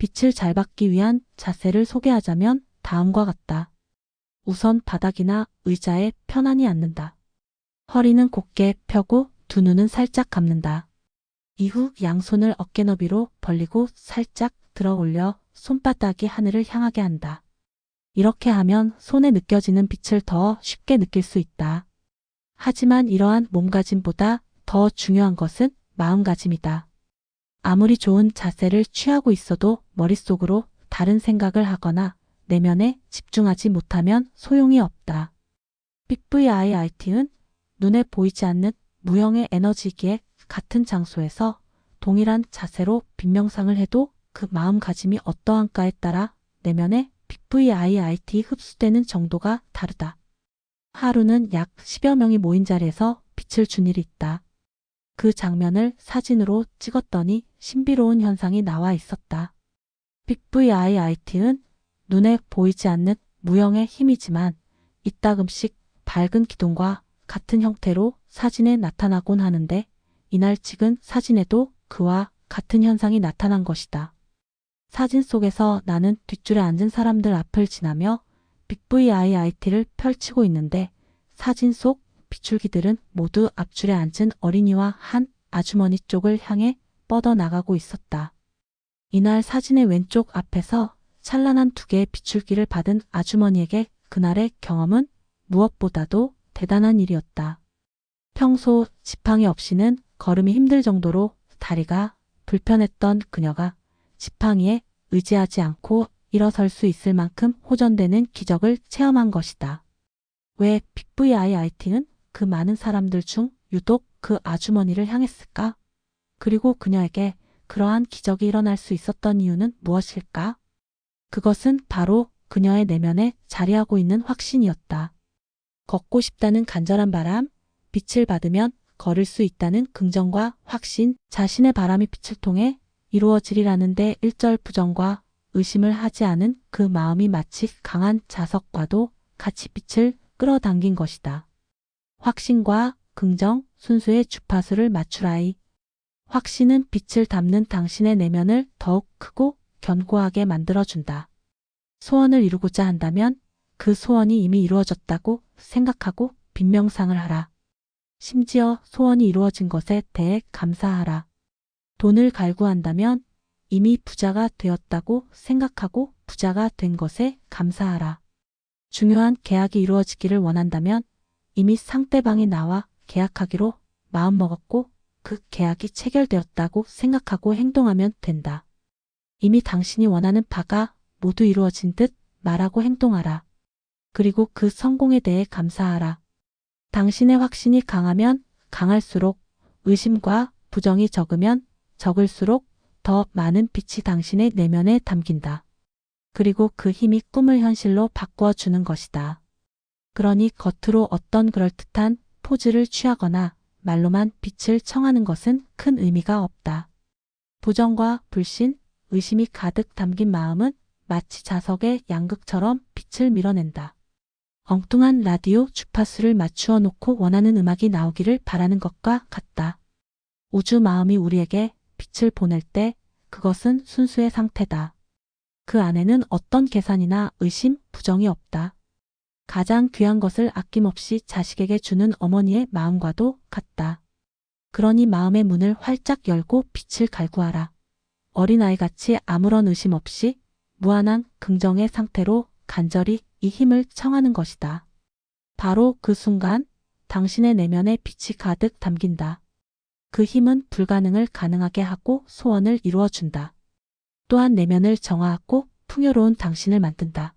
빛을 잘 받기 위한 자세를 소개하자면 다음과 같다. 우선 바닥이나 의자에 편안히 앉는다. 허리는 곧게 펴고 두 눈은 살짝 감는다. 이후 양손을 어깨 너비로 벌리고 살짝 들어 올려 손바닥이 하늘을 향하게 한다. 이렇게 하면 손에 느껴지는 빛을 더 쉽게 느낄 수 있다. 하지만 이러한 몸가짐보다 더 중요한 것은 마음가짐이다. 아무리 좋은 자세를 취하고 있어도 머릿속으로 다른 생각을 하거나 내면에 집중하지 못하면 소용이 없다. BVIIT은 눈에 보이지 않는 무형의 에너지기에 같은 장소에서 동일한 자세로 빈명상을 해도 그 마음가짐이 어떠한가에 따라 내면에 BVIIT 흡수되는 정도가 다르다. 하루는 약 10여 명이 모인 자리에서 빛을 준 일이 있다. 그 장면을 사진으로 찍었더니 신비로운 현상이 나와 있었다. BVIIT는 눈에 보이지 않는 무형의 힘이지만 이따금씩 밝은 기둥과 같은 형태로 사진에 나타나곤 하는데 이날 찍은 사진에도 그와 같은 현상이 나타난 것이다. 사진 속에서 나는 뒷줄에 앉은 사람들 앞을 지나며 BVIIT를 펼치고 있는데 사진 속 비출기들은 모두 앞줄에 앉은 어린이와 한 아주머니 쪽을 향해 뻗어나가고 있었다. 이날 사진의 왼쪽 앞에서 찬란한 두 개의 비출기를 받은 아주머니에게 그날의 경험은 무엇보다도 대단한 일이었다. 평소 지팡이 없이는 걸음이 힘들 정도로 다리가 불편했던 그녀가 지팡이에 의지하지 않고 일어설 수 있을 만큼 호전되는 기적을 체험한 것이다. 왜 BVIIT는 그 많은 사람들 중 유독 그 아주머니를 향했을까? 그리고 그녀에게 그러한 기적이 일어날 수 있었던 이유는 무엇일까? 그것은 바로 그녀의 내면에 자리하고 있는 확신이었다. 걷고 싶다는 간절한 바람, 빛을 받으면 걸을 수 있다는 긍정과 확신, 자신의 바람이 빛을 통해 이루어지리라는데 일절 부정과 의심을 하지 않은 그 마음이 마치 강한 자석과도 같이 빛을 끌어당긴 것이다. 확신과 긍정, 순수의 주파수를 맞추라이. 확신은 빛을 담는 당신의 내면을 더욱 크고 견고하게 만들어준다. 소원을 이루고자 한다면 그 소원이 이미 이루어졌다고 생각하고 빈명상을 하라. 심지어 소원이 이루어진 것에 대해 감사하라. 돈을 갈구한다면 이미 부자가 되었다고 생각하고 부자가 된 것에 감사하라. 중요한 계약이 이루어지기를 원한다면 이미 상대방이 나와 계약하기로 마음먹었고 그 계약이 체결되었다고 생각하고 행동하면 된다. 이미 당신이 원하는 바가 모두 이루어진 듯 말하고 행동하라. 그리고 그 성공에 대해 감사하라. 당신의 확신이 강하면 강할수록 의심과 부정이 적으면 적을수록 더 많은 빛이 당신의 내면에 담긴다. 그리고 그 힘이 꿈을 현실로 바꾸어 주는 것이다. 그러니 겉으로 어떤 그럴듯한 포즈를 취하거나 말로만 빛을 청하는 것은 큰 의미가 없다. 부정과 불신, 의심이 가득 담긴 마음은 마치 자석의 양극처럼 빛을 밀어낸다. 엉뚱한 라디오 주파수를 맞추어 놓고 원하는 음악이 나오기를 바라는 것과 같다. 우주 마음이 우리에게 빛을 보낼 때 그것은 순수의 상태다. 그 안에는 어떤 계산이나 의심, 부정이 없다. 가장 귀한 것을 아낌없이 자식에게 주는 어머니의 마음과도 같다. 그러니 마음의 문을 활짝 열고 빛을 갈구하라. 어린아이같이 아무런 의심 없이 무한한 긍정의 상태로 간절히 이 힘을 청하는 것이다. 바로 그 순간 당신의 내면에 빛이 가득 담긴다. 그 힘은 불가능을 가능하게 하고 소원을 이루어 준다. 또한 내면을 정화하고 풍요로운 당신을 만든다.